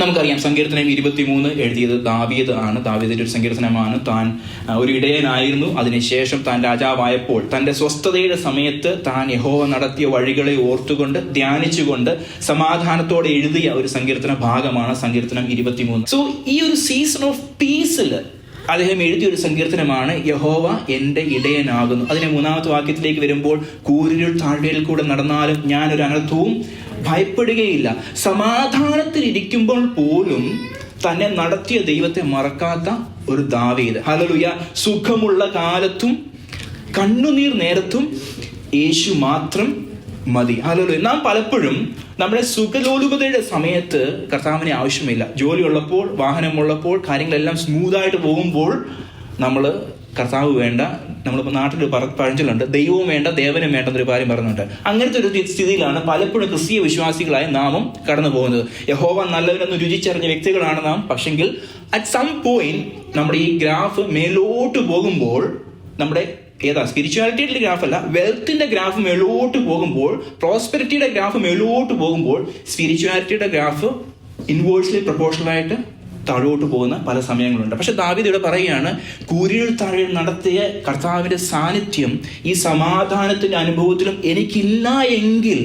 നമുക്കറിയാം സങ്കീർത്തനം ഇരുപത്തിമൂന്ന് എഴുതിയത് ദാവീദ് ആണ്. ദാവീദിന്റെ ഒരു സങ്കീർത്തനമാണ്. താൻ ഒരു ഇടയനായിരുന്നു. അതിനുശേഷം താൻ രാജാവായപ്പോൾ തന്റെ സ്വസ്ഥതയുടെ സമയത്ത് താൻ യഹോവ നടത്തിയ വഴികളെ ഓർത്തുകൊണ്ട് ധ്യാനിച്ചുകൊണ്ട് സമാധാനത്തോടെ എഴുതിയ ഒരു സങ്കീർത്തന ഭാഗമാണ് സങ്കീർത്തനം ഇരുപത്തിമൂന്ന്. സോ ഈ ഒരു സീസൺ ഓഫ് പീസിൽ അദ്ദേഹം എഴുതിയ ഒരു സങ്കീർത്തനമാണ് യഹോവ എന്റെ ഇടയനാകുന്നു. അതിനെ മൂന്നാമത്തെ വാക്യത്തിലേക്ക് വരുമ്പോൾ കൂരിരുൾ താഴ്വയിൽ കൂടെ നടന്നാലും ഞാൻ ഒരു അനർത്ഥവും ഭയപ്പെടുകയില്ല. സമാധാനത്തിൽ ഇരിക്കുമ്പോൾ പോലും തന്നെ നടത്തിയ ദൈവത്തെ മറക്കാത്ത ഒരു ദാവേദ്. ഹലലുയ സുഖമുള്ള കാലത്തും കണ്ണുനീർ നേരത്തും യേശു മാത്രം മതി. ഹലോ നാം പലപ്പോഴും നമ്മുടെ സുഖലോലുപതയുടെ സമയത്ത് കർത്താവിനെ ആവശ്യമില്ല. ജോലി ഉള്ളപ്പോൾ വാഹനമുള്ളപ്പോൾ കാര്യങ്ങളെല്ലാം സ്മൂതായിട്ട് പോകുമ്പോൾ നമ്മൾ കർത്താവ് വേണ്ട. നമ്മളിപ്പോൾ നാട്ടിൽ പറ പഴഞ്ചലുണ്ട് ദൈവവും വേണ്ട ദേവനും വേണ്ട എന്നൊരു കാര്യം പറയുന്നുണ്ട്. അങ്ങനത്തെ ഒരു സ്ഥിതിയിലാണ് പലപ്പോഴും ക്രിസ്തീയ വിശ്വാസികളായ നാമും കടന്നു പോകുന്നത്. യഹോവ നല്ലവരെന്ന് രുചിച്ചറിഞ്ഞ വ്യക്തികളാണ് നാം. പക്ഷെങ്കിൽ അറ്റ് സം പോയിന്റ് നമ്മുടെ ഈ ഗ്രാഫ് മേലോട്ട് പോകുമ്പോൾ നമ്മുടെ ഏതാ സ്പിരിച്വാലിറ്റിയുടെ ഗ്രാഫല്ല വെൽത്തിന്റെ ഗ്രാഫ് മേലോട്ട് പോകുമ്പോൾ പ്രോസ്പെരിറ്റിയുടെ ഗ്രാഫ് മേലോട്ട് പോകുമ്പോൾ സ്പിരിച്വാലിറ്റിയുടെ ഗ്രാഫ് ഇൻവേഴ്സ്ലി പ്രൊപ്പോർഷണൽ ആയിട്ട് താഴോട്ട് പോകുന്ന പല സമയങ്ങളുണ്ട്. പക്ഷെ ദാവിദ് ഇവിടെ പറയുകയാണ് കൂരിൽ താഴെ നടത്തിയ കർത്താവിന്റെ സാന്നിധ്യം ഈ സമാധാനത്തിന്റെ അനുഭവത്തിലും എനിക്കില്ല എങ്കിൽ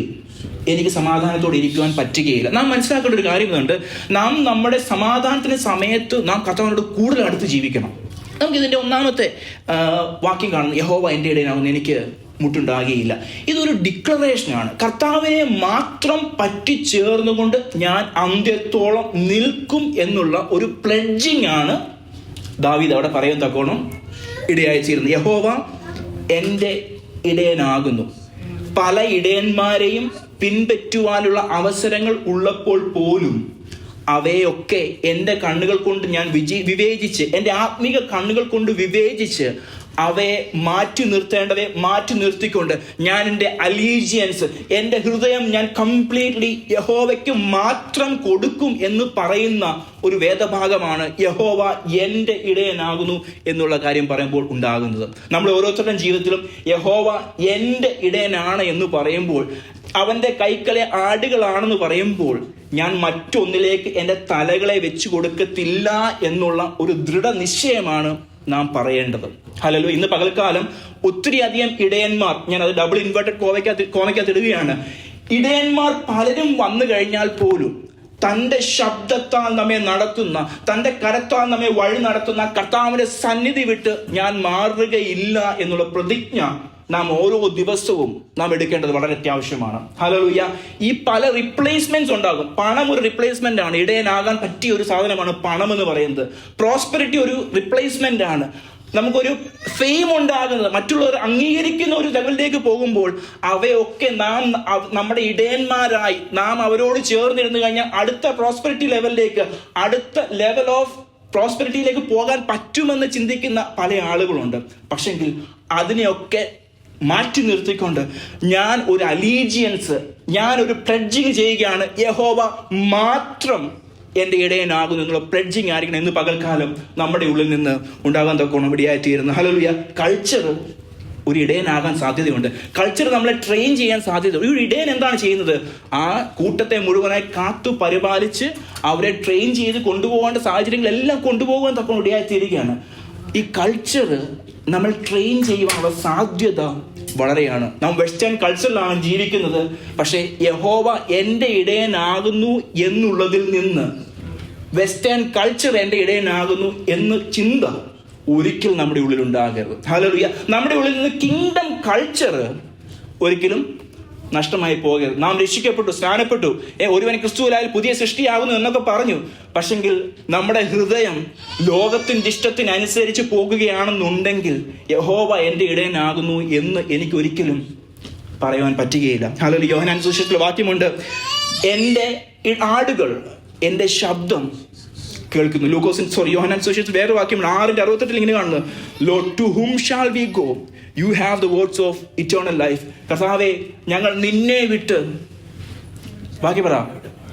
എനിക്ക് സമാധാനത്തോടെ ഇരിക്കുവാൻ പറ്റുകയില്ല. നാം മനസ്സിലാക്കേണ്ട ഒരു കാര്യം കാര്യമുണ്ട് നാം നമ്മുടെ സമാധാനത്തിന്റെ സമയത്ത് നാം കർത്താവിനോട് കൂടുതൽ അടുത്ത് ജീവിക്കണം. നമുക്ക് ഇതിന്റെ ഒന്നാമത്തെ വാക്യം കാണുന്നു. യഹോവ എന്റെ ഇടയിലാവുന്ന എനിക്ക് മുട്ടുണ്ടാകുകയില്ല ഇതൊരു ഡിക്ലറേഷനാണ്. കർത്താവിനെ മാത്രം പറ്റിച്ചേർന്നുകൊണ്ട് ഞാൻ അന്ത്യത്തോളം നിൽക്കും എന്നുള്ള ഒരു പ്ലഡ്ജിങ് ആണ് ദാവീദ് അവിടെ പറയാൻ തക്കോണം ഇടയായിച്ചിരുന്നു യഹോവ എന്റെ ഇടയനാകുന്നു. പല ഇടയന്മാരെയും പിൻപറ്റുവാനുള്ള അവസരങ്ങൾ ഉള്ളപ്പോൾ പോലും അവയൊക്കെ എന്റെ കണ്ണുകൾ കൊണ്ട് ഞാൻ വിജി വിവേചിച്ച് എന്റെ ആത്മീക കണ്ണുകൾ കൊണ്ട് വിവേചിച്ച് അവയെ മാറ്റി നിർത്തേണ്ടവയെ മാറ്റി നിർത്തിക്കൊണ്ട് ഞാൻ എന്റെ അലീജിയൻസ് എന്റെ ഹൃദയം ഞാൻ കംപ്ലീറ്റ്ലി യഹോവയ്ക്ക് മാത്രം കൊടുക്കും എന്ന് പറയുന്ന ഒരു വേദഭാഗമാണ് യഹോവ എന്റെ ഇടയനാകുന്നു എന്നുള്ള കാര്യം പറയുമ്പോൾ ഉണ്ടാകുന്നത്. നമ്മൾ ഓരോരുത്തരുടെയും ജീവിതത്തിലും യഹോവ എന്റെ ഇടയനാണ് എന്ന് പറയുമ്പോൾ അവന്റെ കൈക്കളെ ആടുകളാണെന്ന് പറയുമ്പോൾ ഞാൻ മറ്റൊന്നിലേക്ക് എന്റെ തലകളെ വെച്ചു കൊടുക്കത്തില്ല എന്നുള്ള ഒരു ദൃഢനിശ്ചയമാണ് നാം പറയേണ്ടത്. ഹലോ ഇന്ന് പകൽക്കാലം ഒത്തിരി അധികം ഇടയന്മാർ ഞാൻ അത് ഡബിൾ ഇൻവേർട്ടഡ് കോവയ്ക്കകത്ത് കോമയ്ക്കകത്ത് ഇടുകയാണ്. ഇടയന്മാർ പലരും വന്നു കഴിഞ്ഞാൽ പോലും തന്റെ ശബ്ദത്താൽ നമ്മെ നടത്തുന്ന തന്റെ കരത്താൽ നമ്മെ വഴി നടത്തുന്ന കർത്താവിന്റെ സന്നിധി വിട്ട് ഞാൻ മാറുകയില്ല എന്നുള്ള പ്രതിജ്ഞ നാം ഓരോ ദിവസവും നാം എടുക്കേണ്ടത് വളരെ അത്യാവശ്യമാണ്. ഹലോയ ഈ പല റിപ്ലേസ്മെന്റ്സ് ഉണ്ടാകും. പണം ഒരു റിപ്ലേസ്മെന്റ് ആണ്. ഇടയനാകാൻ പറ്റിയ ഒരു സാധനമാണ് പണം എന്ന് പറയുന്നത്. പ്രോസ്പെരിറ്റി ഒരു റിപ്ലേസ്മെന്റ് ആണ്. നമുക്കൊരു ഫെയിം ഉണ്ടാകുന്നത് മറ്റുള്ളവർ അംഗീകരിക്കുന്ന ഒരു ലെവലിലേക്ക് പോകുമ്പോൾ അവയൊക്കെ നാം നമ്മുടെ ഇടയന്മാരായി നാം അവരോട് ചേർന്നിരുന്നു കഴിഞ്ഞാൽ അടുത്ത പ്രോസ്പെരിറ്റി ലെവലിലേക്ക് അടുത്ത ലെവൽ ഓഫ് പ്രോസ്പെരിറ്റിയിലേക്ക് പോകാൻ പറ്റുമെന്ന് ചിന്തിക്കുന്ന പല ആളുകളുണ്ട്. പക്ഷെങ്കിൽ അതിനെയൊക്കെ മാറ്റി നിർത്തിക്കൊണ്ട് ഞാൻ ഒരു അലീജിയൻസ് ഞാൻ ഒരു പ്ലഡ്ജിങ് ചെയ്യുകയാണ്. യഹോവ മാത്രം എന്റെ ഇടയനാകുന്നു. എന്നുള്ള പ്ലഡ്ജിങ് ആയിരിക്കണം എന്ന് പകൽക്കാലം നമ്മുടെ ഉള്ളിൽ നിന്ന് ഉണ്ടാകാൻ തക്കോണം ഇടയായി തീരുന്നു. ഹലോലിയ കൾച്ചർ ഒരു ഇടയനാകാൻ സാധ്യതയുണ്ട്. കൾച്ചർ നമ്മളെ ട്രെയിൻ ചെയ്യാൻ സാധ്യത. ഒരു ഇടയൻ എന്താണ് ചെയ്യുന്നത്? ആ കൂട്ടത്തെ മുഴുവനായി കാത്തു പരിപാലിച്ച് അവരെ ട്രെയിൻ ചെയ്ത് കൊണ്ടുപോകേണ്ട സാഹചര്യങ്ങളെല്ലാം കൊണ്ടുപോകാൻ തൊക്കെ ഇടയായി തീരുകയാണ്. ഈ കൾച്ചർ നമ്മൾ ട്രെയിൻ ചെയ്യുവാനുള്ള സാധ്യത വളരെയാണ്. നാം വെസ്റ്റേൺ കൾച്ചറിലാണ് ജീവിക്കുന്നത്. പക്ഷേ യഹോവ എന്റെ ഇടയനാകുന്നു എന്നുള്ളതിൽ നിന്ന് വെസ്റ്റേൺ കൾച്ചർ എന്റെ ഇടയനാകുന്നു എന്ന് ചിന്ത ഒരിക്കൽ നമ്മുടെ ഉള്ളിൽ ഉണ്ടാകരുത് ഹലോ നമ്മുടെ ഉള്ളിൽ നിന്ന് കിങ്ഡം കൾച്ചർ ഒരിക്കലും നഷ്ടമായി പോകരുത്. നാം രക്ഷിക്കപ്പെട്ടു സ്നാനപ്പെട്ടു. ഏ ഒരുവൻ ക്രിസ്തുവിലായാൽ പുതിയ സൃഷ്ടിയാകുന്നു എന്നൊക്കെ പറഞ്ഞു. പക്ഷെങ്കിൽ നമ്മുടെ ഹൃദയം ലോകത്തിന്റെ ഇഷ്ടത്തിനനുസരിച്ച് പോകുകയാണെന്നുണ്ടെങ്കിൽ യഹോവ എന്റെ ഇടയനാകുന്നു എന്ന് എനിക്ക് ഒരിക്കലും പറയുവാൻ പറ്റുകയില്ല. ഹലോ യോഹനാൻ സുശേഷത്തിൽ വാക്യമുണ്ട്. എന്റെ ആടുകൾ എന്റെ ശബ്ദം കേൾക്കുന്നു. ലൂക്കോസിൻ സോറി യോഹനാൻ സുശേഷത്തിൽ വേറെ വാക്യമുണ്ട്. ആറിന്റെ അറുപത്തെട്ടിൽ ഇങ്ങനെ കാണുന്നു. Lord to whom shall we go you have the words of eternal life കർത്താവെ ഞങ്ങൾ നിന്നെ വിട്ട് ബാക്കി പറ.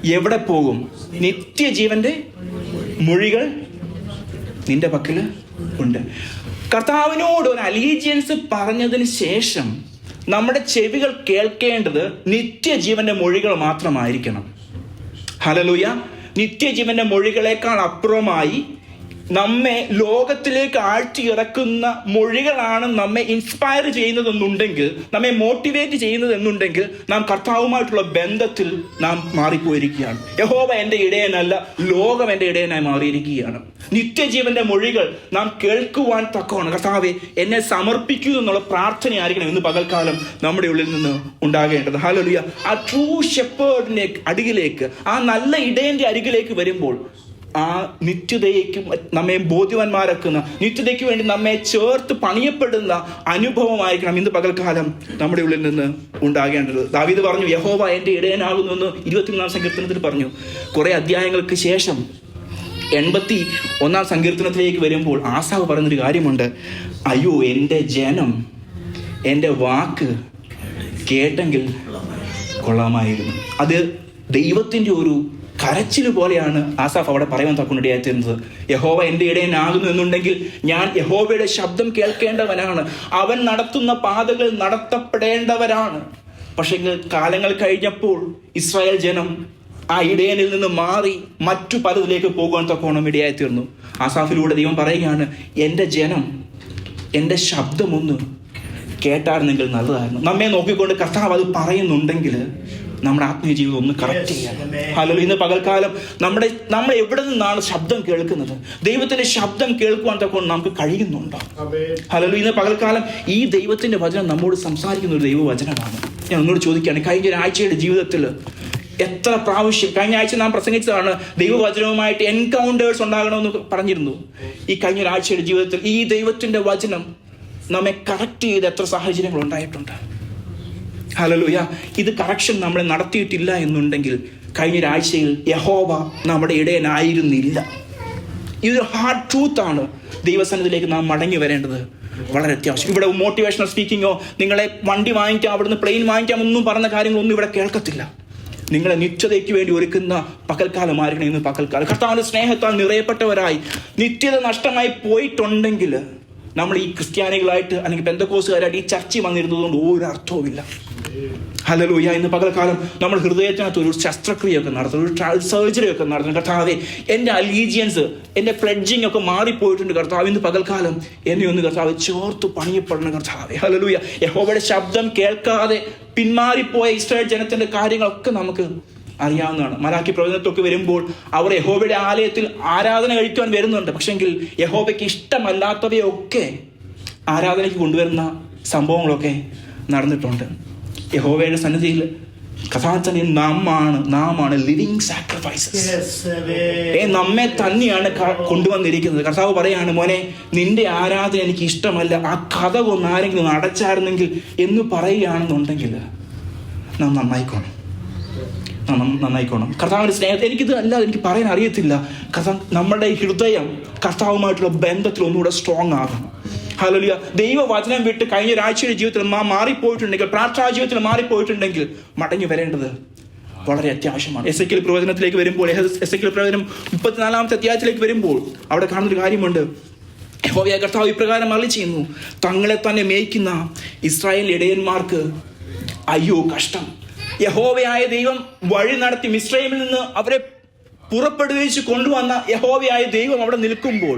എവിടെ പോകും? നിത്യജീവന്റെ മൊഴികൾ നിന്റെ പക്കൽ ഉണ്ട്. കർത്താവിനോട് ഒരു അലീജിയൻസ് പറഞ്ഞതിന് ശേഷം നമ്മുടെ ചെവികൾ കേൾക്കേണ്ടത് നിത്യജീവന്റെ മൊഴികൾ മാത്രമായിരിക്കണം. ഹലലുയ നിത്യജീവന്റെ മൊഴികളെക്കാൾ അപ്പുറമായി നമ്മെ ലോകത്തിലേക്ക് ആഴ്ത്തി ഇറക്കുന്ന മൊഴികളാണ് നമ്മെ ഇൻസ്പയർ ചെയ്യുന്നതെന്നുണ്ടെങ്കിൽ നമ്മെ മോട്ടിവേറ്റ് ചെയ്യുന്നതെന്നുണ്ടെങ്കിൽ നാം കർത്താവുമായിട്ടുള്ള ബന്ധത്തിൽ നാം മാറിപ്പോയിരിക്കുകയാണ്. യഹോവ എന്റെ ഇടയനല്ല ലോകം എന്റെ ഇടയനായി മാറിയിരിക്കുകയാണ്. നിത്യജീവന്റെ മൊഴികൾ നാം കേൾക്കുവാൻ തക്കമാണ് കർത്താവെ എന്നെ സമർപ്പിക്കൂ എന്നുള്ള പ്രാർത്ഥനയായിരിക്കണം ഇന്ന് പകൽക്കാലം നമ്മുടെ ഉള്ളിൽ നിന്ന് ഉണ്ടാകേണ്ടത്. ഹാലൊലിയ ആ ട്രൂ ഷെപ്പേർഡിനെ അടികിലേക്ക് ആ നല്ല ഇടയന്റെ അരികിലേക്ക് വരുമ്പോൾ ആ നിത്യതയ്ക്ക് നമ്മെ ബോധ്യവാന്മാരാക്കുന്ന നിത്യതയ്ക്ക് വേണ്ടി നമ്മെ ചേർത്ത് പണിയപ്പെടുന്ന അനുഭവമായിരിക്കണം ഇന്ന് പകൽക്കാലം നമ്മുടെ ഉള്ളിൽ നിന്ന് ഉണ്ടാകേണ്ടത്. ദാവീദ് പറഞ്ഞു യഹോവ എന്റെ ഇടയനാകുന്നു എന്ന് ഇരുപത്തിമൂന്നാം സങ്കീർത്തനത്തിൽ പറഞ്ഞു. കുറേ അധ്യായങ്ങൾക്ക് ശേഷം എൺപത്തി ഒന്നാം സങ്കീർത്തനത്തിലേക്ക് വരുമ്പോൾ ആസാവ് പറയുന്നൊരു കാര്യമുണ്ട്. അയ്യോ എന്റെ ജനം എന്റെ വാക്ക് കേട്ടെങ്കിൽ കൊള്ളാമായിരുന്നു. അത് ദൈവത്തിന്റെ ഒരു കരച്ചിൽ പോലെയാണ് ആസാഫ് അവിടെ പറയുവാൻ തക്കുണ്ടിടയായിത്തീരുന്നത് യഹോവ എന്റെ ഇടയനാകുന്നു എന്നുണ്ടെങ്കിൽ ഞാൻ യഹോവയുടെ ശബ്ദം കേൾക്കേണ്ടവനാണ്. അവൻ നടത്തുന്ന പാതകൾ നടത്തപ്പെടേണ്ടവരാണ്. പക്ഷേ കാലങ്ങൾ കഴിഞ്ഞപ്പോൾ ഇസ്രായേൽ ജനം ആ ഇടയനിൽ നിന്ന് മാറി മറ്റു പലതിലേക്ക് പോകുവാൻ തക്കോണം ഇടയായിത്തീർന്നു ആസാഫിലൂടെ ദൈവം പറയുകയാണ് എന്റെ ജനം എന്റെ ശബ്ദമൊന്ന് കേട്ടായിരുന്നെങ്കിൽ നല്ലതായിരുന്നു. നമ്മെ നോക്കിക്കൊണ്ട് കർത്താവ് അത് പറയുന്നുണ്ടെങ്കിൽ നമ്മുടെ ആത്മീയ ജീവിതം ഒന്ന് കറക്റ്റ് ചെയ്യാൻ. ഹലോ ഇന്ന് പകൽക്കാലം നമ്മുടെ നമ്മൾ എവിടെ നിന്നാണ് ശബ്ദം കേൾക്കുന്നത്? ദൈവത്തിന്റെ ശബ്ദം കേൾക്കുവാൻ തക്കൊണ്ട് നമുക്ക് കഴിയുന്നുണ്ടോ? ഹലോ ഇന്ന് പകൽക്കാലം ഈ ദൈവത്തിന്റെ വചനം നമ്മോട് സംസാരിക്കുന്ന ഒരു ദൈവവചനമാണ്. ഞാൻ ഒന്നോട് ചോദിക്കുകയാണ് കഴിഞ്ഞ ഒരാഴ്ചയുടെ ജീവിതത്തിൽ എത്ര പ്രാവശ്യം കഴിഞ്ഞ ആഴ്ച നാം പ്രസംഗിച്ചതാണ് ദൈവവചനവുമായിട്ട് എൻകൗണ്ടേഴ്സ് ഉണ്ടാകണമെന്ന് പറഞ്ഞിരുന്നു. ഈ കഴിഞ്ഞ ഒരാഴ്ചയുടെ ജീവിതത്തിൽ ഈ ദൈവത്തിന്റെ വചനം നമ്മെ കറക്റ്റ് ചെയ്ത് എത്ര സാഹചര്യങ്ങൾ ഉണ്ടായിട്ടുണ്ട്. ഹലലുയ ഇത് കറക്ഷൻ നമ്മൾ നടത്തിയിട്ടില്ല എന്നുണ്ടെങ്കിൽ കഴിഞ്ഞ ഒരാഴ്ചയിൽ യഹോവ നമ്മുടെ ഇടയനായിരുന്നില്ല. ഇതൊരു ഹാർഡ് ട്രൂത്ത് ആണ്. ദൈവസനത്തിലേക്ക് നാം മടങ്ങി വരേണ്ടത് വളരെ അത്യാവശ്യം. ഇവിടെ മോട്ടിവേഷണൽ സ്പീക്കിങ്ങോ നിങ്ങളെ വണ്ടി വാങ്ങിക്കാം അവിടുന്ന് പ്ലെയിൻ വാങ്ങിക്കാം ഒന്നും പറഞ്ഞ കാര്യങ്ങളൊന്നും ഇവിടെ കേൾക്കത്തില്ല. നിങ്ങളെ നിത്യതയ്ക്ക് വേണ്ടി ഒരുക്കുന്ന പകൽക്കാലമായിരിക്കണം ഇന്ന് പകൽക്കാലം. കർത്താവിന്റെ സ്നേഹത്താൽ നിറയപ്പെട്ടവരായി. നിത്യത നഷ്ടമായി പോയിട്ടുണ്ടെങ്കിൽ നമ്മൾ ഈ ക്രിസ്ത്യാനികളായിട്ട് അല്ലെങ്കിൽ ബന്ധക്കോസുകാരായിട്ട് ഈ ചർച്ച വന്നിരുന്നതുകൊണ്ട് ഒരു അർത്ഥവുമില്ല. ഹലലൂയ ഇന്ന് പകൽക്കാലം നമ്മൾ ഹൃദയത്തിനകത്ത് ഒരു ശസ്ത്രക്രിയയൊക്കെ നടത്തുന്നു ഒരു സർജറി ഒക്കെ നടത്തുന്നു കർത്താവെ എന്റെ അലീജിയൻസ് എന്റെ പ്ലഡ്ജിങ് ഒക്കെ മാറിപ്പോയിട്ടുണ്ട് കർത്താവ്. ഇന്ന് പകൽക്കാലം എന്നെ ഒന്ന് കർത്താവ് ചേർത്ത് പണിയപ്പെടണം കർത്താവെ. ഹലലൂയ യഹോബയുടെ ശബ്ദം കേൾക്കാതെ പിന്മാറിപ്പോയ ഇസ്രായേൽ ജനത്തിന്റെ കാര്യങ്ങളൊക്കെ നമുക്ക് അറിയാവുന്നതാണ്. മലാക്കി പ്രവചനത്തൊക്കെ വരുമ്പോൾ അവർ യഹോബയുടെ ആലയത്തിൽ ആരാധന കഴിക്കുവാൻ വരുന്നുണ്ട്. പക്ഷെങ്കിൽ യഹോബയ്ക്ക് ഇഷ്ടമല്ലാത്തവയൊക്കെ ആരാധനയ്ക്ക് കൊണ്ടുവരുന്ന സംഭവങ്ങളൊക്കെ നടന്നിട്ടുണ്ട്. യഹോബയുടെ സന്നിധിയിൽ കഥാചന നാമാണ് നാമാണ് ലിവിങ് സാക്രിഫൈസസ് ഏ നമ്മെ തന്നെയാണ് കൊണ്ടുവന്നിരിക്കുന്നത്. കർത്താവ് പറയാണ് മോനെ നിന്റെ ആരാധന എനിക്ക് ഇഷ്ടമല്ല. ആ കഥ ഒന്ന് ആരെങ്കിലും അടച്ചായിരുന്നെങ്കിൽ എന്ന് പറയുകയാണെന്നുണ്ടെങ്കിൽ നാം നന്നായിക്കോണം. നന്നായിക്കോണം. കർത്താവിന്റെ സ്നേഹത്തെ എനിക്കിത് അല്ല എനിക്ക് പറയാൻ അറിയത്തില്ല. കർത്താവ് നമ്മുടെ ഹൃദയം കർത്താവുമായിട്ടുള്ള ബന്ധത്തിൽ ഒന്നുകൂടെ സ്ട്രോങ് ആകണം. ഹലോലിയ ദൈവവചനം വിട്ട് കഴിഞ്ഞ ഒരാഴ്ചയുടെ ജീവിതത്തിൽ മാ മാറിപ്പോയിട്ടുണ്ടെങ്കിൽ പ്രാർത്ഥനാ ജീവിതത്തിൽ മാറിപ്പോയിട്ടുണ്ടെങ്കിൽ മടങ്ങി വരേണ്ടത് വളരെ അത്യാവശ്യമാണ്. എസ് എ പ്രവചനത്തിലേക്ക് വരുമ്പോൾ എസ് എ പ്രവചനം മുപ്പത്തിനാലാമത്തെ അധ്യായത്തിലേക്ക് വരുമ്പോൾ അവിടെ കാണുന്നൊരു കാര്യമുണ്ട്. ഹോവിയ കർത്താവ് ഇപ്രകാരം അറി ചെയ്യുന്നു തങ്ങളെ തന്നെ മേയ്ക്കുന്ന ഇസ്രായേൽ ഇടയന്മാർക്ക് അയ്യോ കഷ്ടം. യഹോവയായ ദൈവം വഴി നടത്തി മിശ്രൈമിൽ നിന്ന് അവരെ പുറപ്പെടുവിച്ച് കൊണ്ടുവന്ന യഹോവയായ ദൈവം അവിടെ നിൽക്കുമ്പോൾ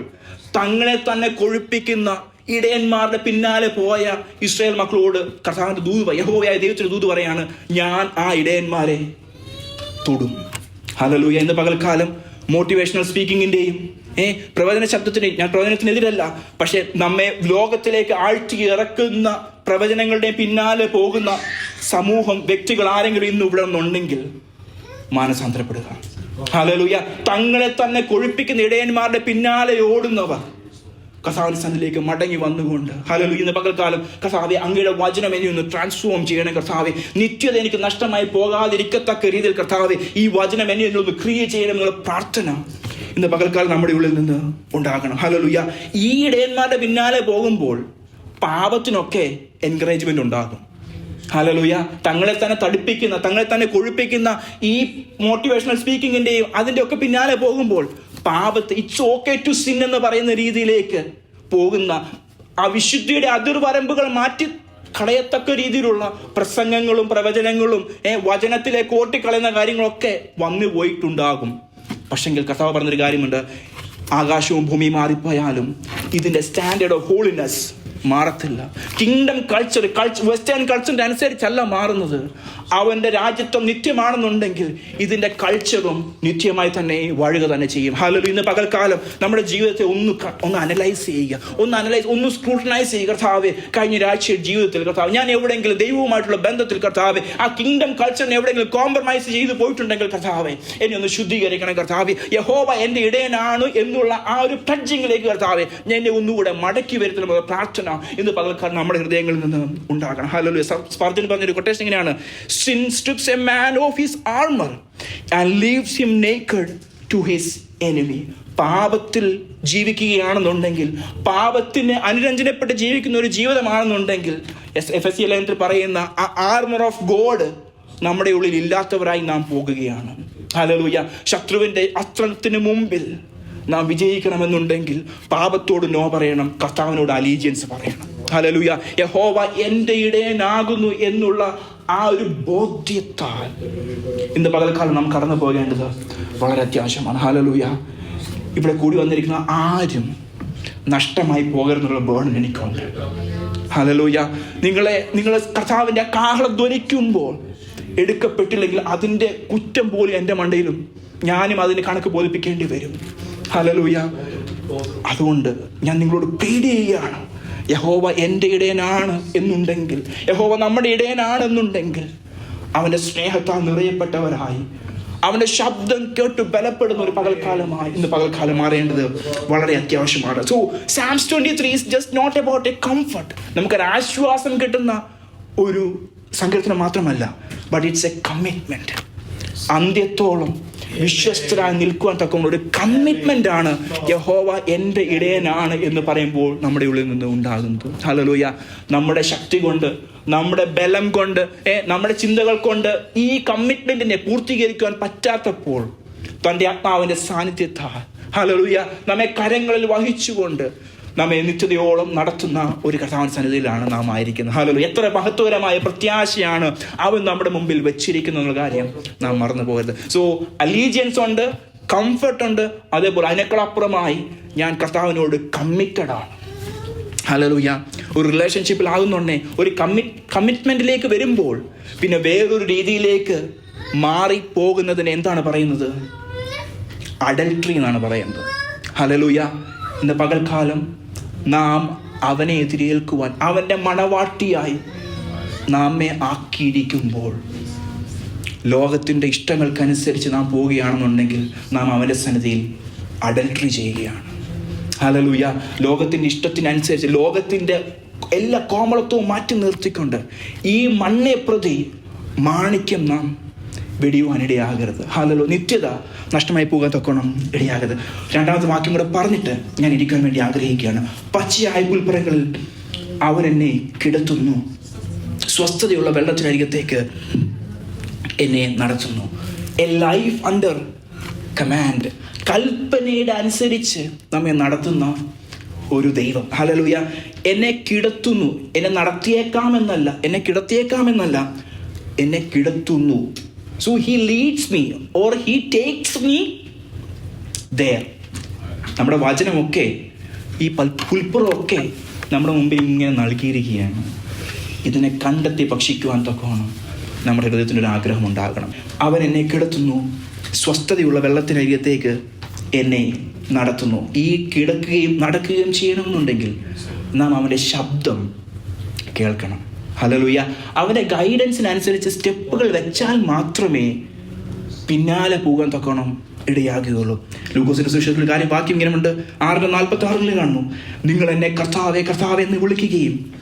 തങ്ങളെ തന്നെ കൊഴുപ്പിക്കുന്ന ഇടയന്മാരുടെ പിന്നാലെ പോയ ഇസ്രായേൽ മക്കളോട് കർത്താവിന്റെ ദൂത് യഹോവയായ ദൈവത്തിന്റെ ദൂത് പറയാണ് ഞാൻ ആ ഇടയന്മാരെ തൊടും. ഹലലൂയ ഇന്ന് പകൽക്കാലം മോട്ടിവേഷണൽ സ്പീക്കിങ്ങിന്റെയും ഏ പ്രവചന ശബ്ദത്തിന്റെയും ഞാൻ പ്രവചനത്തിനെതിരല്ല പക്ഷെ നമ്മെ ലോകത്തിലേക്ക് ആഴ്ത്തി ഇറക്കുന്ന പ്രവചനങ്ങളുടെ പിന്നാലെ പോകുന്ന സമൂഹം വ്യക്തികൾ ആരെങ്കിലും ഇന്ന് ഇവിടെ നിന്നുണ്ടെങ്കിൽ മാനസാന്തരപ്പെടുക. ഹലലൂയ തങ്ങളെ തന്നെ കൊഴിപ്പിക്കുന്ന ഇടയന്മാരുടെ പിന്നാലെ ഓടുന്നവർ കസാവിന്റെ സന്നിലേക്ക് മടങ്ങി വന്നുകൊണ്ട് ഹലലു ഇന്ന് പകൽക്കാലം കസാവെ അങ്ങയുടെ വചനം എന്നെ ഒന്ന് ട്രാൻസ്ഫോം ചെയ്യണം കർത്താവെ. നിത്യത എനിക്ക് നഷ്ടമായി പോകാതിരിക്കത്തക്ക രീതിയിൽ കർത്താവെ ഈ വചനം എന്നെ ഒന്ന് ക്രിയ ചെയ്യണം എന്നുള്ള പ്രാർത്ഥന ഇന്ന് പകൽക്കാലം നമ്മുടെ ഉള്ളിൽ നിന്ന് ഉണ്ടാകണം. ഹലലുയ ഈ ഇടയന്മാരുടെ പിന്നാലെ പോകുമ്പോൾ പാപത്തിനൊക്കെ എൻകറേജ്മെന്റ് ഉണ്ടാകും. ഹലലൂയ തങ്ങളെ തന്നെ തടിപ്പിക്കുന്ന തങ്ങളെ തന്നെ കൊഴുപ്പിക്കുന്ന ഈ മോട്ടിവേഷണൽ സ്പീക്കിങ്ങിന്റെയും അതിന്റെ ഒക്കെ പിന്നാലെ പോകുമ്പോൾ പാപത്ത് ഇറ്റ്സ് ഓക്കെ ടു സിൻ എന്ന് പറയുന്ന രീതിയിലേക്ക് പോകുന്ന ആ വിശുദ്ധിയുടെ അതിർവരമ്പുകൾ മാറ്റി കളയത്തക്ക രീതിയിലുള്ള പ്രസംഗങ്ങളും പ്രവചനങ്ങളും വചനത്തിലെ കോട്ടിക്കളയുന്ന കാര്യങ്ങളൊക്കെ വന്നു പോയിട്ടുണ്ടാകും. പക്ഷെങ്കിൽ കഥാവ് പറഞ്ഞൊരു കാര്യമുണ്ട്. ആകാശവും ഭൂമിയും മാറിപ്പോയാലും ഇതിന്റെ സ്റ്റാൻഡേർഡ് ഓഫ് ഹോളിനെസ് മാറത്തില്ല. കിങ്ഡം കൾച്ചർ കൾച്ചർ വെസ്റ്റേൺ കൾച്ചറിന്റെ അനുസരിച്ചല്ല മാറുന്നത്. അവന്റെ രാജ്യത്വം നിത്യമാണെന്നുണ്ടെങ്കിൽ ഇതിന്റെ കൾച്ചറും നിത്യമായി തന്നെ വഴുക തന്നെ ചെയ്യും. ഹലോ ഇന്ന് പകൽക്കാലം നമ്മുടെ ജീവിതത്തെ ഒന്ന് ഒന്ന് അനലൈസ് ചെയ്യുക. ഒന്ന് അനലൈസ് ഒന്ന് സ്ക്രൂട്ടനൈസ് ചെയ്യുക കർത്താവെ. കഴിഞ്ഞ ഒരാഴ്ച ജീവിതത്തിൽ കർത്താവ് ഞാൻ എവിടെയെങ്കിലും ദൈവവുമായിട്ടുള്ള ബന്ധത്തിൽ കർത്താവെ ആ കിങ്ഡം കൾച്ചറിനെ എവിടെയെങ്കിലും കോംപ്രമൈസ് ചെയ്ത് പോയിട്ടുണ്ടെങ്കിൽ കർത്താവെ എന്നെ ഒന്ന് ശുദ്ധീകരിക്കണം കർത്താവെ. യഹോവ എന്റെ ഇടയനാണ് എന്നുള്ള ആ ഒരു ടച്ചിങ്ങിലേക്ക് കർത്താവെ ഞാൻ എന്നെ ഒന്നുകൂടെ മടക്കി വരുത്തണമെന്ന പ്രാർത്ഥന ഇന്ന് പകൽക്കാലം നമ്മുടെ ഹൃദയങ്ങളിൽ നിന്ന് ഉണ്ടാകണം. ഹലോ സ്പാർജൻ പറഞ്ഞൊരു കൊട്ടേഷൻ ഇങ്ങനെയാണ്. Sin strips a man of his armour and leaves him naked to his enemy പാപത്തിൽ ജീവിക്കുകയാണെന്നുണ്ടെങ്കിൽ പാപത്തിന് അനുരഞ്ജനപ്പെട്ട് ജീവിക്കുന്ന ഒരു ജീവിതമാണെന്നുണ്ടെങ്കിൽ എസ് എഫ് എസ് സി ലേഖനത്തിൽ പറയുന്ന ആ ആർമർ ഓഫ് ഗോഡ് നമ്മുടെ ഉള്ളിൽ ഇല്ലാത്തവരായി നാം പോകുകയാണ്. ഹലലൂയ ശത്രുവിന്റെ അസ്ത്രത്തിന് മുമ്പിൽ നാം വിജയിക്കണമെന്നുണ്ടെങ്കിൽ പാപത്തോട് നോ പറയണം കർത്താവിനോട് അലീജിയൻസ് പറയണം. ഹലലൂയ യഹോവ എന്റെ ഇടയനാകുന്നു എന്നുള്ള ആ ഒരു ബോധ്യത്താൽ ഇന്ന് പകൽക്കാലം നാം കടന്നു പോകേണ്ടത് വളരെ അത്യാവശ്യമാണ്. ഹലലൂയ ഇവിടെ കൂടി വന്നിരിക്കുന്ന ആരും നഷ്ടമായി പോകരുന്നുള്ള ബേൺ എനിക്കുണ്ട്. ഹലലൂയ നിങ്ങളെ നിങ്ങളെ കർത്താവിന്റെ കാഹളം ധ്വനിക്കുമ്പോൾ എടുക്കപ്പെട്ടില്ലെങ്കിൽ അതിന്റെ കുറ്റം പോലും എന്റെ മണ്ടയിലും ഞാനും അതിന് കണക്ക് ബോധിപ്പിക്കേണ്ടി വരും. ഹലലൂയ അതുകൊണ്ട് ഞാൻ നിങ്ങളോട് പേടി ചെയ്യുകയാണ് യഹോവ എന്റെ ഇടയനാണ് എന്നുണ്ടെങ്കിൽ യഹോവ നമ്മുടെ ഇടയനാണ് എന്നുണ്ടെങ്കിൽ അവന്റെ സ്നേഹത്താൽ നിറയപ്പെട്ടവരായി. അവന്റെ ശബ്ദം കേട്ട് ബലപ്പെടുന്ന ഒരു പകൽക്കാലമായി ഇന്ന് പകൽക്കാലം മാറേണ്ടത് വളരെ അത്യാവശ്യമാണ്. So Psalms twenty three is just not about a comfort നമുക്കൊരു ആശ്വാസം കിട്ടുന്ന ഒരു സങ്കീർത്തനം മാത്രമല്ല ബട്ട് ഇറ്റ്സ് എ കമ്മിറ്റ്മെന്റ് അന്ത്യത്തോളം വിശ്വസ്തരായി നിൽക്കുവാൻ തക്ക ഒരു കമ്മിറ്റ്മെന്റ് ആണ് യഹോവ എന്റെ ഇടയനാണ് എന്ന് പറയുമ്പോൾ നമ്മുടെ ഉള്ളിൽ നിന്ന് ഉണ്ടാകുന്നത്. ഹലലൂയ നമ്മുടെ ശക്തി കൊണ്ട് നമ്മുടെ ബലം കൊണ്ട് നമ്മുടെ ചിന്തകൾ കൊണ്ട് ഈ കമ്മിറ്റ്മെന്റിനെ പൂർത്തീകരിക്കുവാൻ പറ്റാത്തപ്പോൾ തന്റെ ആത്മാവിന്റെ സാന്നിധ്യത്താൽ ഹലലൂയ നമ്മെ കരങ്ങളിൽ വഹിച്ചുകൊണ്ട് നമ്മെ നിത്യതയോളം നടത്തുന്ന ഒരു കർത്താവിൻ സന്നിധിയിലാണ് നാം ആയിരിക്കുന്നത്. ഹലോ എത്ര മഹത്വകരമായ പ്രത്യാശയാണ് അവൻ നമ്മുടെ മുമ്പിൽ വെച്ചിരിക്കുന്ന കാര്യം നാം മറന്നു പോകരുത്. സോ അലീജിയൻസ് ഉണ്ട് കംഫർട്ട് ഉണ്ട് അതേപോലെ അതിനേക്കാളപ്പുറമായി ഞാൻ കർത്താവിനോട് കമ്മിറ്റഡാണ് ഹലലൂയ ഒരു റിലേഷൻഷിപ്പിൽ ആകുന്നുണ്ടേ ഒരു കമ്മിറ്റ് കമ്മിറ്റ്മെന്റിലേക്ക് വരുമ്പോൾ പിന്നെ വേറൊരു രീതിയിലേക്ക് മാറി പോകുന്നതിന് എന്താണ് പറയുന്നത്? അഡൽട്രി എന്നാണ് പറയുന്നത്. ഹലലൂയ ഇന്ന് പകൽക്കാലം നാം അവനെ എതിരേൽക്കുവാൻ അവന്റെ മണവാട്ടിയായി നാമെ ആക്കിയിരിക്കുമ്പോൾ ലോകത്തിന്റെ ഇഷ്ടങ്ങൾക്കനുസരിച്ച് നാം പോവുകയാണെന്നുണ്ടെങ്കിൽ നാം അവന്റെ സന്നിധിയിൽ അഡൽട്രി ചെയ്യുകയാണ്. ഹലലൂയ ലോകത്തിന്റെ ഇഷ്ടത്തിനനുസരിച്ച് ലോകത്തിന്റെ എല്ലാ കോമളത്വവും മാറ്റി നിർത്തിക്കൊണ്ട് ഈ മണ്ണെ പ്രതി മാണിക്യം നാം വെടിയുവാൻ ഇടയാകരുത് ഹാലോ നിത്യത നഷ്ടമായി പോകാൻ തക്കണം ഇടയാകരുത്. രണ്ടാമത്തെ വാക്യം കൂടെ പറഞ്ഞിട്ട് ഞാൻ ഇരിക്കാൻ വേണ്ടി ആഗ്രഹിക്കുകയാണ്. പച്ചയായ പുൽപ്പറകളിൽ അവൻ എന്നെ കിടത്തുന്നു. സ്വസ്ഥതയുള്ള വെള്ളത്തിനരികത്തേക്ക് എന്നെ നടത്തുന്നു. എ ലൈഫ് അണ്ടർ കമാൻഡ് കൽപ്പനയുടെ അനുസരിച്ച് നമ്മെ നടത്തുന്ന ഒരു ദൈവം. ഹലലുയ എന്നെ കിടത്തുന്നു. എന്നെ നടത്തിയേക്കാമെന്നല്ല. എന്നെ കിടത്തിയേക്കാമെന്നല്ല. എന്നെ കിടത്തുന്നു. So he leads me or he takes me there നമ്മുടെ വചനമൊക്കെ ഈ പൽ പുൽപ്പുറമൊക്കെ നമ്മുടെ മുമ്പിൽ ഇങ്ങനെ നൽകിയിരിക്കുകയാണ്. ഇതിനെ കണ്ടെത്തി ഭക്ഷിക്കുവാൻ തൊക്കമാണ് നമ്മുടെ ഹൃദയത്തിന്റെ ഒരു ആഗ്രഹം ഉണ്ടാകണം. അവൻ എന്നെ കിടത്തുന്നു സ്വസ്ഥതയുള്ള വെള്ളത്തിനരികത്തേക്ക് എന്നെ നടത്തുന്നു. ഈ കിടക്കുകയും നടക്കുകയും ചെയ്യണമെന്നുണ്ടെങ്കിൽ നാം അവന്റെ ശബ്ദം കേൾക്കണം. ഹലലുയ അവന്റെ ഗൈഡൻസിനനുസരിച്ച് സ്റ്റെപ്പുകൾ വെച്ചാൽ മാത്രമേ പിന്നാലെ പോകാൻ തക്കണം ഇടയാകുകയുള്ളൂ. ലൂക്കോസിന്റെ സുവിശേഷത്തിൽ കാര്യം വാക്യം ഇങ്ങനെയുണ്ട്. ആറിന്റെ നാൽപ്പത്തി ആറിൽ കാണുന്നു. നിങ്ങൾ എന്നെ കർത്താവെ കർത്താവെ എന്ന് വിളിക്കുകയും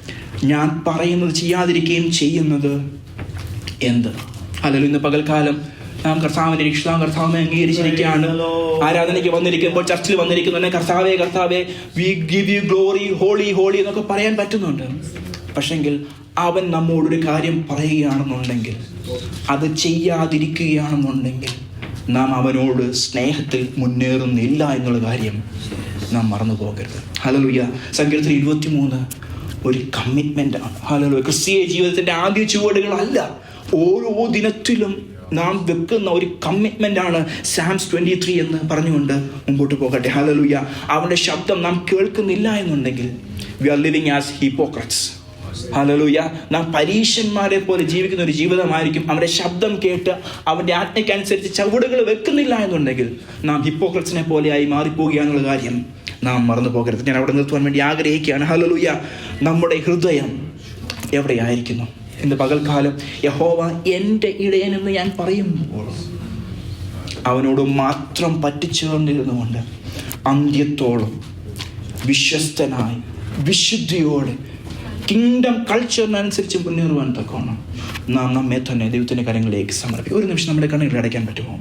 ഞാൻ പറയുന്നത് ചെയ്യാതിരിക്കുകയും ചെയ്യുന്നത് എന്ത്? അല്ലല്ലോ ഇന്ന് പകൽക്കാലം നാം കർത്താവിനെ രക്ഷിതാം കർത്താവിനെ അംഗീകരിച്ചിരിക്കുകയാണ്. ആരാധനയ്ക്ക് വന്നിരിക്കുമ്പോൾ ചർച്ചിൽ വന്നിരിക്കുന്നു. എന്നെ കർത്താവെ കർത്താവെ we give you glory holy holy എന്നൊക്കെ പറയാൻ പറ്റുന്നുണ്ട്. പക്ഷെങ്കിൽ അവൻ നമ്മോടൊരു കാര്യം പറയുകയാണെന്നുണ്ടെങ്കിൽ അത് ചെയ്യാതിരിക്കുകയാണെന്നുണ്ടെങ്കിൽ നാം അവനോട് സ്നേഹത്തിൽ മുന്നേറുന്നില്ല എന്നുള്ള കാര്യം നാം മറന്നു പോകരുത്. ഹലലുയ്യ സങ്കീർത്തനം ഇരുപത്തി മൂന്ന് ഒരു കമ്മിറ്റ്മെന്റ് ആണ്. ഹലലു ക്രിസ്തീയ ജീവിതത്തിന്റെ ആദ്യ ചുവടുകളല്ല ഓരോ ദിനത്തിലും നാം വെക്കുന്ന ഒരു കമ്മിറ്റ്മെന്റ് ആണ്. സാംസ് ട്വന്റി ത്രീ എന്ന് പറഞ്ഞുകൊണ്ട് മുമ്പോട്ട് പോകട്ടെ. ഹലലുയ്യ അവന്റെ ശബ്ദം നാം കേൾക്കുന്നില്ല എന്നുണ്ടെങ്കിൽ we are living as hypocrites hallelujah നാം പരീക്ഷന്മാരെ പോലെ ജീവിക്കുന്ന ഒരു ജീവിതമായിരിക്കും. അവരുടെ ശബ്ദം കേട്ട് അവരുടെ ആജ്ഞയ്ക്കനുസരിച്ച് ചവിടുകൾ വെക്കുന്നില്ല എന്നുണ്ടെങ്കിൽ നാം ഹിപ്പോക്രസിനെ പോലെയായി മാറിപ്പോവുകയാണെന്നുള്ള കാര്യം നാം മറന്നു പോകരുത്. ഞാൻ അവിടെ നിർത്തുവാൻ വേണ്ടി ആഗ്രഹിക്കുകയാണ്. ഹലലൂയ നമ്മുടെ ഹൃദയം എവിടെയായിരിക്കുന്നു? ഇന്ന് പകൽക്കാലം യഹോവ എന്റെ ഇടയനെന്ന് ഞാൻ പറയുമ്പോൾ അവനോട് മാത്രം പറ്റിച്ചേർന്നിരുന്നുകൊണ്ട് അന്ത്യത്തോളം വിശ്വസ്തനായി വിശുദ്ധിയോടെ കിങ്ഡം കൾച്ചറിനനുസരിച്ച് മുന്നേറുവാൻ തക്കോണം നാം നമ്മെ തന്നെ ദൈവത്തിന്റെ കാര്യങ്ങളിലേക്ക് സമർപ്പിക്കും. ഒരു നിമിഷം നമ്മുടെ കണ്ണുകൾ അടയ്ക്കാൻ പറ്റുമോ?